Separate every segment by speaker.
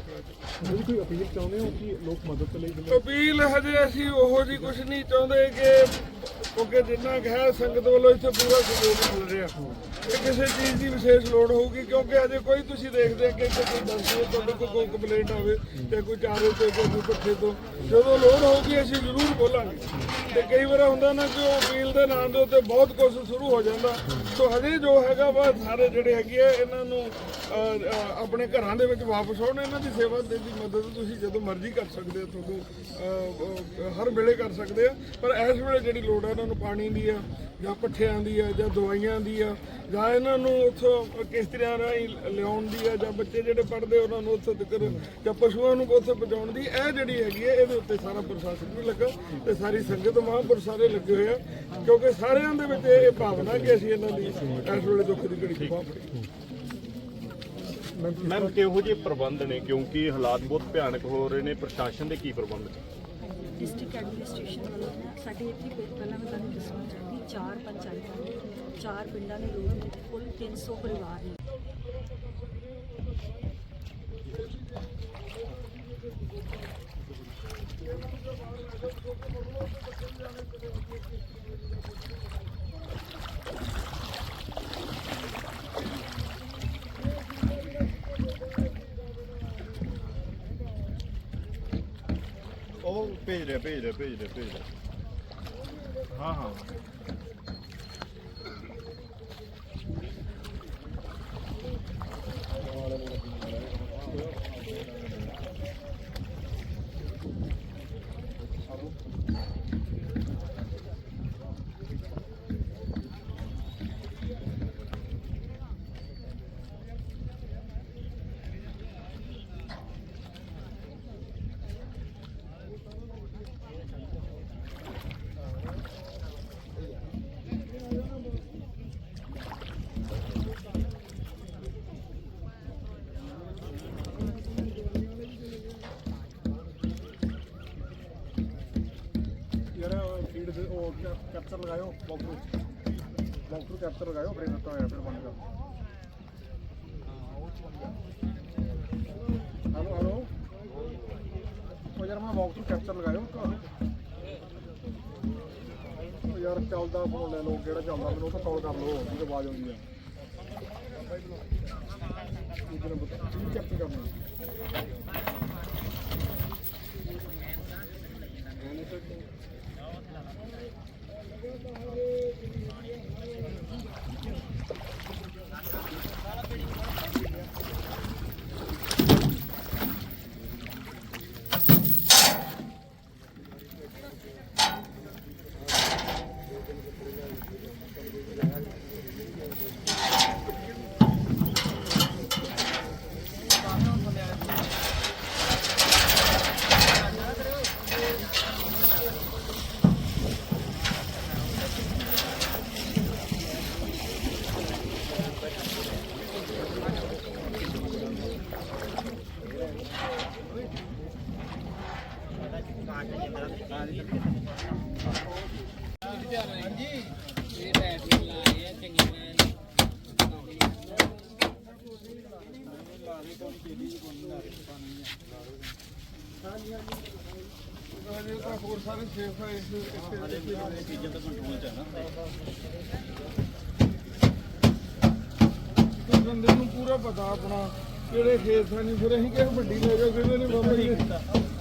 Speaker 1: ਤੁਸੀਂ ਕੋਈ ਅਪੀਲ ਚਾਹੁੰਦੇ ਹੋ ਕਿ ਲੋਕ ਮਦਦ ਲਈ
Speaker 2: ਅਪੀਲ ਹਜੇ ਅਸੀਂ ਉਹੋ ਜੀ ਕੁਝ ਨਹੀਂ ਚਾਹੁੰਦੇ ਕਿ ਕਿਉਂਕਿ ਜਿੰਨਾ ਕੁ ਹੈ ਸੰਗਤ ਵੱਲੋਂ ਇੱਥੇ ਪੂਰਾ ਸਹਿਯੋਗ ਮਿਲ ਰਿਹਾ। ਕਿ ਕਿਸੇ ਚੀਜ਼ ਦੀ ਵਿਸ਼ੇਸ਼ ਲੋੜ ਹੋਊਗੀ ਕਿਉਂਕਿ ਅਜੇ ਕੋਈ ਤੁਸੀਂ ਦੇਖਦੇ ਆ ਕਿ ਇੱਥੇ ਕੋਈ ਦੱਸਦੇ ਤੁਹਾਡੇ ਕੋਲ ਕੋਈ ਕੰਪਲੇਂਟ ਆਵੇ ਤੇ ਕੋਈ ਚਾਰੇ ਤੇ ਕੋਈ ਪੱਠੇ ਤੋਂ। ਜਦੋਂ ਲੋੜ ਹੋਊਗੀ ਅਸੀਂ ਜ਼ਰੂਰ ਬੋਲਾਂਗੇ। ਤੇ ਕਈ ਵਾਰ ਹੁੰਦਾ ਨਾ ਕਿ ਉਹ ਅਪੀਲ ਦੇ ਨਾਂ ਦੇ ਉੱਤੇ ਬਹੁਤ ਕੁਝ ਸ਼ੁਰੂ ਹੋ ਜਾਂਦਾ। ਸੋ ਹਜੇ ਜੋ ਹੈਗਾ ਵਾ ਸਾਰੇ ਜਿਹੜੇ ਹੈਗੇ ਆ, ਇਹਨਾਂ ਨੂੰ ਆਪਣੇ ਘਰਾਂ ਦੇ ਵਿੱਚ ਵਾਪਸ ਆਉਣ ਇਹਨਾਂ ਦੀ ਸੇਵਾ ਦੇ ਦੀ ਮਦਦ ਤੁਸੀਂ ਜਦੋਂ ਮਰਜ਼ੀ ਕਰ ਸਕਦੇ ਹੋ ਤੁਹਾਨੂੰ ਹਰ ਵੇਲੇ ਕਰ ਸਕਦੇ ਆ। ਪਰ ਇਸ ਵੇਲੇ ਜਿਹੜੀ ਲੋੜ ਹੈ, ਇਹਨਾਂ ਨੂੰ ਪਾਣੀ ਦੀ ਆ, ਜਾਂ ਪੱਠਿਆਂ ਦੀ ਆ, ਜਾਂ ਦਵਾਈਆਂ ਦੀ ਆ, ਜਾਂ ਇਹਨਾਂ ਨੂੰ ਉੱਥੋਂ ਕਿਸ਼ਤੀਆਂ ਰਾਹੀਂ ਲਿਆਉਣ ਦੀ ਆ, ਜਾਂ ਬੱਚੇ ਜਿਹੜੇ ਪੜ੍ਹਦੇ ਉਹਨਾਂ ਨੂੰ ਉੱਥੋਂ ਤੱਕ ਜਾਂ ਪਸ਼ੂਆਂ ਨੂੰ ਉੱਥੇ ਪਹੁੰਚਾਉਣ ਦੀ, ਇਹ ਜਿਹੜੀ ਹੈਗੀ ਹੈ ਇਹਦੇ ਉੱਤੇ ਸਾਰਾ ਪ੍ਰਸ਼ਾਸਨ ਵੀ ਲੱਗਾ ਤੇ ਸਾਰੀ ਸੰਗਤ ਮਹਾਂਪੁਰ ਸਾਰੇ ਲੱਗੇ ਹੋਏ ਆ, ਕਿਉਂਕਿ ਸਾਰਿਆਂ ਦੇ ਵਿੱਚ ਇਹ ਭਾਵਨਾ ਕਿ ਅਸੀਂ ਇਹਨਾਂ ਦੀ ਇਸ ਵੇਲੇ ਦੁੱਖ ਦੀ ਘੜੀ ਚ ਬਾਹ
Speaker 3: ਮੈਮ ਕਿਹੋ ਜਿਹੇ ਪ੍ਰਬੰਧ ਨੇ? ਕਿਉਂਕਿ ਹਾਲਾਤ ਬਹੁਤ ਭਿਆਨਕ ਹੋ ਰਹੇ ਨੇ। ਪ੍ਰਸ਼ਾਸਨ ਦੇ ਕੀ ਪ੍ਰਬੰਧ ਨੇ?
Speaker 4: ਡਿਸਟ੍ਰਿਕਟ ਐਡਮਿਨਿਸਟ੍ਰੇਸ਼ਨ ਵੱਲੋਂ ਸਾਡੇ ਇੱਥੇ ਕੋਈ ਪਹਿਲਾਂ ਮੈਂ ਤੁਹਾਨੂੰ ਦੱਸਣਾ ਚਾਹੁੰਦੀ ਚਾਰ ਪੰਚਾਇਤਾਂ ਨੇ, ਚਾਰ ਪਿੰਡਾਂ ਦੇ ਲੋਕ ਨੇ ਕੁੱਲ 300 ਪਰਿਵਾਰ ਨੇ।
Speaker 3: ਉਹ ਭੇਜ ਰਿਹਾ ਭੇਜ ਰਿਹਾ ਭੇਜ ਰਿਹਾ ਭੇਜ ਰਿਹਾ ਹਾਂ ਹਾਂ
Speaker 1: ਯਾਰ ਫੀਡ ਦੇ ਉਹ ਕੈਪਚਰ ਲਗਾਇਓ ਬਾਕਸ ਬਾਕਸ ਕੈਪਚਰ ਲਗਾਇਓ ਬ੍ਰੇਨ ਦਿੱਤਾ ਹੋਇਆ, ਫਿਰ ਬੰਦ ਕਰ। ਹਲੋ ਹਲੋ ਉਹ ਯਾਰ ਮੈਂ ਬਾਕਸ ਕੈਪਚਰ ਲਗਾਇਓ। ਉਹ ਯਾਰ ਚੱਲਦਾ ਫੋਨ ਲੈ ਲਓ, ਕਿਹੜਾ ਚੱਲਦਾ, ਮੈਨੂੰ ਉਹ ਤਾਂ ਕਾਲ ਕਰ ਲਓ ਜਿਹਦੀ ਆਵਾਜ਼ ਆਉਂਦੀ ਆ ਇਹ ਬਤਾ ਕੀ ਕੈਪਚਰ ਕਰਨਾ
Speaker 2: ਹਜੇ ਤਾਂ ਹੋਰ ਸਾਰੇ ਸੇਫ ਹੈ ਇਸ ਇੱਥੇ ਚੀਜ਼ਾਂ ਤਾਂ ਕੰਟਰੋਲ ਚ ਹੈ ਨਾ ਬੰਦੇ ਨੂੰ ਪੂਰਾ ਪਤਾ ਆਪਣਾ ਕਿਹੜੇ ਖੇਤ ਹਨ ਫਿਰ ਅਸੀਂ ਕਿਹੜੀ ਵੱਡੀ ਲੈ ਜਾਓ ਕਿਹਦੇ ਨੇ ਬਾਬਾ ਜੀ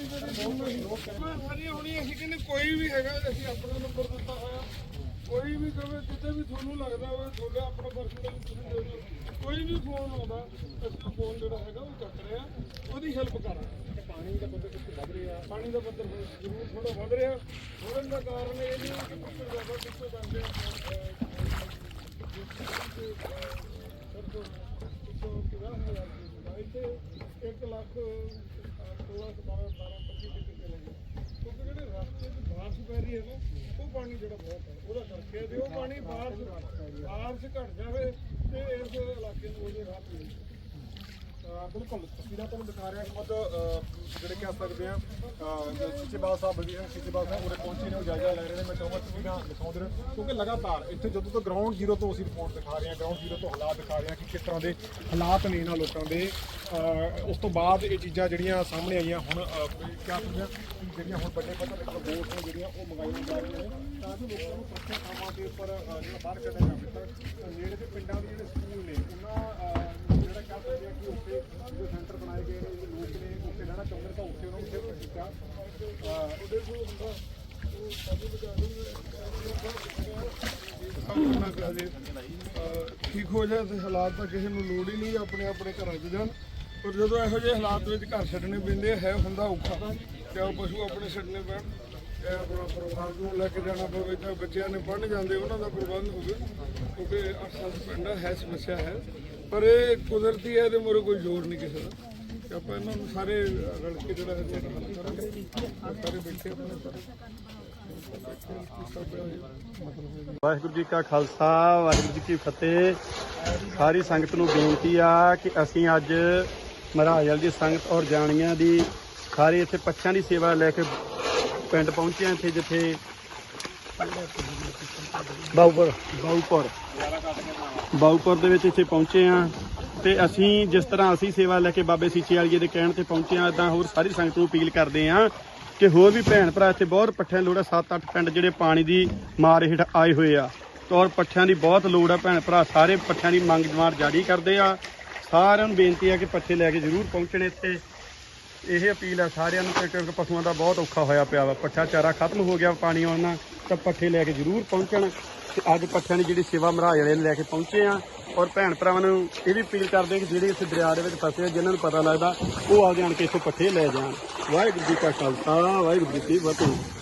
Speaker 1: ਮੈਂ
Speaker 2: ਸਾਰੀ ਹੋਣੀ ਅਸੀਂ ਕਹਿੰਦੇ ਕੋਈ ਵੀ ਹੈਗਾ ਅਸੀਂ ਆਪਣਾ ਨੰਬਰ ਦਿੱਤਾ ਹੋਇਆ ਕੋਈ ਵੀ ਕਵੇ ਜਿੱਥੇ ਵੀ ਤੁਹਾਨੂੰ ਲੱਗਦਾ ਹੋਵੇ ਤੁਹਾਡਾ ਆਪਣਾ ਪਰਸਨਲ ਤੁਸੀਂ ਦੇ ਦਿਓ। ਕੋਈ ਵੀ ਫੋਨ ਆਉਂਦਾ ਅਸੀਂ ਫੋਨ ਜਿਹੜਾ ਹੈਗਾ ਉਹ ਚੱਕ ਰਿਹਾ ਉਹਦੀ ਹੈਲਪ ਕਰਾਂਗੇ
Speaker 1: ਪਾਣੀ ਦਾ ਪੱਧਰ ਕਿੱਥੇ ਵੱਧ ਰਿਹਾ?
Speaker 2: ਪਾਣੀ ਦਾ ਪੱਧਰ ਜ਼ਰੂਰ ਥੋੜਾ ਵੱਧ ਰਿਹਾ। ਹੋਣ ਦਾ ਕਾਰਨ ਇਹ ਨਹੀਂ ਕਿ ਪਿੱਛੇ ਜ਼ਿਆਦਾ ਪਿੱਛੇ ਜਾਂਦੇ ਇੱਥੇ 1 ਲੱਖ 16 12 12 25 ਟਿਕਟ ਚਲੇ ਗਏ ਕਿਉਂਕਿ ਜਿਹੜੇ ਰਸਤੇ 'ਚ ਬਾਰਿਸ਼ ਪੈ ਰਹੀ ਹੈ ਨਾ ਉਹ ਪਾਣੀ ਜਿਹੜਾ ਬਹੁਤ ਹੈ ਉਹਦਾ ਕਰਕੇ ਜੇ ਉਹ ਪਾਣੀ ਬਾਰਿਸ਼ ਬਾਰਿਸ਼ ਘਟ ਜਾਵੇ ਤੇ ਇਸ ਇਲਾਕੇ ਨੂੰ ਉਹਦੇ ਰਾਹ ਮਿਲ
Speaker 1: ਬਿਲਕੁਲ ਤਸਵੀਰਾਂ ਤੁਹਾਨੂੰ ਦਿਖਾ ਰਿਹਾ ਖੁਦ ਜਿਹੜੇ ਕਹਿ ਸਕਦੇ ਆ ਸਿੱਚੇਬਾਲ ਸਾਹਿਬ ਬਲਵੀਰ ਸਿੱਚੇਬਾਲ ਸਾਹਿਬ ਉਰੇ ਪਹੁੰਚੇ ਨੇ ਜਾਇਜ਼ਾ ਲੈ ਰਹੇ ਨੇ। ਮੈਂ ਚਾਹੁੰਦਾ ਤਸਵੀਰਾਂ ਦਿਖਾਉਂਦੇ ਰਹੇ ਕਿਉਂਕਿ ਲਗਾਤਾਰ ਇੱਥੇ ਜਦੋਂ ਤੋਂ ਗਰਾਊਂਡ ਜ਼ੀਰੋ ਤੋਂ ਅਸੀਂ ਰਿਪੋਰਟ ਦਿਖਾ ਰਹੇ ਹਾਂ ਗਰਾਊਂਡ ਜ਼ੀਰੋ ਤੋਂ ਹਾਲਾਤ ਦਿਖਾ ਰਹੇ ਹਾਂ ਕਿ ਕਿਸ ਤਰ੍ਹਾਂ ਦੇ ਹਾਲਾਤ ਨੇ ਇਹਨਾਂ ਲੋਕਾਂ ਦੇ। ਉਸ ਤੋਂ ਬਾਅਦ ਇਹ ਚੀਜ਼ਾਂ ਜਿਹੜੀਆਂ ਸਾਹਮਣੇ ਆਈਆਂ ਹੁਣ ਕਿਆ ਸਕਦੇ ਆ, ਜਿਹੜੀਆਂ ਹੁਣ ਵੱਡੇ ਪੱਧਰ ਤੇ ਬੋਟ ਨੇ ਜਿਹੜੀਆਂ, ਉਹ ਮੰਗਾਈਆਂ ਜਾ ਰਹੀਆਂ ਨੇ। ਤਾਂ ਕਿ ਲੋਕਾਂ ਨੂੰ ਪੱਕੇ ਥਾਵਾਂ ਦੇ ਉੱਪਰ ਜਿਹੜਾ ਬਾਹਰ ਕੱਢਿਆ ਜਾਵੇ, ਤਾਂ ਨੇੜੇ ਦੇ ਪਿੰਡਾਂ ਦੇ ਜਿਹੜੇ ਸਕੂਲ ਨੇ, ਉਹਨਾਂ ਕਹਿ ਸਕਦੇ ਆ ਕਿ ਉੱਥੇ ਜੋ ਸੈਂਟਰ ਬਣਾਏ ਗਏ ਨੇ ਲੋਕ ਨੇ ਉੱਥੇ ਰਹਿਣਾ ਚਾਹੁੰਦੇ ਨੇ ਤਾਂ ਉੱਥੇ ਉਹਨਾਂ ਨੂੰ ਸ਼ਿਫਟ ਕੀਤਾ
Speaker 2: ਉਹਦੇ ਕੋਲ ਹੁੰਦਾ ਉਹ ਸਾਡੇ ਵਿਚਾਰੇ ਠੀਕ ਹੋ ਜਾਏ ਤੇ ਹਾਲਾਤ ਤਾਂ ਕਿਸੇ ਨੂੰ ਲੋੜ ਹੀ ਨਹੀਂ ਆਪਣੇ ਆਪਣੇ ਘਰਾਂ 'ਚ ਜਾਣ। ਪਰ ਜਦੋਂ ਇਹੋ ਜਿਹੇ ਹਾਲਾਤ ਵਿੱਚ ਘਰ ਛੱਡਣੇ ਪੈਂਦੇ ਹੈ ਹੁੰਦਾ ਔਖਾ। ਚਾਹੇ ਪਸ਼ੂ ਆਪਣੇ ਛੱਡਣੇ ਪੈਣ ਚਾਹੇ ਆਪਣਾ ਪਰਿਵਾਰ ਨੂੰ ਲੈ ਕੇ ਜਾਣਾ ਪਵੇ ਚਾਹੇ ਬੱਚਿਆਂ ਨੇ ਪੜ੍ਹਨ ਜਾਂਦੇ, ਉਹਨਾਂ ਦਾ ਪ੍ਰਬੰਧ ਹੋਵੇ, ਕਿਉਂਕਿ ਅਸਲ ਪਿੰਡ ਹੈ ਸਮੱਸਿਆ ਹੈ। ਪਰ ਇਹ ਕੁਦਰਤੀ ਹੈ, ਇਹਦੇ ਮੋਰੇ ਕੋਈ ਜ਼ੋਰ ਨਹੀਂ ਕਿਸੇ ਦਾ। ਤੇ ਆਪਾਂ ਇਹਨਾਂ ਨੂੰ ਸਾਰੇ ਰਲ ਕੇ ਜਿਹੜਾ ਹੈ ਸਾਰੇ ਬੈਠੇ ਆਪਣੇ
Speaker 3: ਵਾਹਿਗੁਰੂ ਜੀ ਕਾ ਖਾਲਸਾ, ਵਾਹਿਗੁਰੂ ਜੀ ਕੀ ਫਤਿਹ। ਸਾਰੀ ਸੰਗਤ ਨੂੰ ਬੇਨਤੀ ਆ ਕਿ ਅਸੀਂ ਅੱਜ ਮਹਾਰਾਜਲ ਦੀ ਸੰਗਤ ਔਰ ਜਾਣੀਆਂ ਦੀ, ਸਾਰੇ ਇੱਥੇ ਪੱਛਾਂ ਦੀ ਸੇਵਾ ਲੈ ਕੇ ਪਿੰਡ ਪਹੁੰਚੇ ਹਾਂ ਇੱਥੇ, ਜਿੱਥੇ ਬਾਉਪੁਰ ਬਾਉਪੁਰ ਬਾਉਪੁਰ ਦੇ ਵਿੱਚ ਇੱਥੇ ਪਹੁੰਚੇ ਆ ਤੇ ਅਸੀਂ ਜਿਸ ਤਰ੍ਹਾਂ ਅਸੀਂ ਸੇਵਾ ਲੈ ਕੇ ਬਾਬੇ ਸੀਚੇ ਵਾਲੀਏ ਦੇ ਕਹਿਣ ਤੇ ਪਹੁੰਚੇ ਆ ਇਦਾਂ ਹੋਰ ਸਾਰੀ ਸੰਗਤ ਨੂੰ ਅਪੀਲ ਕਰਦੇ ਆ ਕਿ ਹੋਰ ਵੀ ਭੈਣ ਭਰਾ ਇੱਥੇ ਬਹੁਤ ਪੱਠਿਆਂ ਦੀ ਲੋੜ ਆ 7-8 ਪਿੰਡ ਜਿਹੜੇ ਪਾਣੀ ਦੀ ਮਾਰ ਹੇਠ ਆਏ ਹੋਏ ਆ। ਔਰ ਪੱਠਿਆਂ ਦੀ ਬਹੁਤ ਲੋੜ ਆ ਭੈਣ ਭਰਾ, ਸਾਰੇ ਪੱਠਿਆਂ ਦੀ ਮੰਗ ਜਮਾਰ ਜਾਰੀ ਕਰਦੇ ਆ। ਸਾਰਿਆਂ ਨੂੰ ਬੇਨਤੀ ਆ ਕਿ ਪੱਠੇ ਲੈ ਕੇ ਜ਼ਰੂਰ ਪਹੁੰਚਣ ਇੱਥੇ। ਇਹ ਅਪੀਲ ਆ ਸਾਰਿਆਂ ਨੂੰ ਕਿ ਪਸ਼ੂਆਂ ਦਾ ਬਹੁਤ ਔਖਾ ਹੋਇਆ ਪਿਆ ਵਾ, ਪੱਠਾ ਚਾਰਾ ਖਤਮ ਹੋ ਗਿਆ ਪਾਣੀ ਆਉਣ ਨਾਲ। ਤਾਂ ਪੱਠੇ ਲੈ ਕੇ ਜ਼ਰੂਰ ਪਹੁੰਚਣ ਤੇ ਅੱਜ ਪੱਠਿਆਂ ਦੀ ਜਿਹੜੀ ਸੇਵਾ ਮਹਾਰਾਜ ਵਾਲੇ ਨੇ ਲੈ ਕੇ ਪਹੁੰਚੇ ਆ ਔਰ ਭੈਣ ਭਰਾਵਾਂ ਨੂੰ ਇਹ ਵੀ ਅਪੀਲ ਕਰਦੇ ਆ ਕਿ ਜਿਹੜੇ ਇੱਥੇ ਦਰਿਆ ਦੇ ਵਿੱਚ ਫਸੇ ਆ, ਜਿਨ੍ਹਾਂ ਨੂੰ ਪਤਾ ਲੱਗਦਾ ਉਹ ਆ ਜਾਣ ਕੇ ਇੱਥੇ ਪੱਠੇ ਲੈ ਜਾਣ। ਵਾਹਿਗੁਰੂ ਜੀ ਕਾ ਖਾਲਸਾ, ਵਾਹਿਗੁਰੂ ਜੀ ਕੀ ਫਤਿਹ।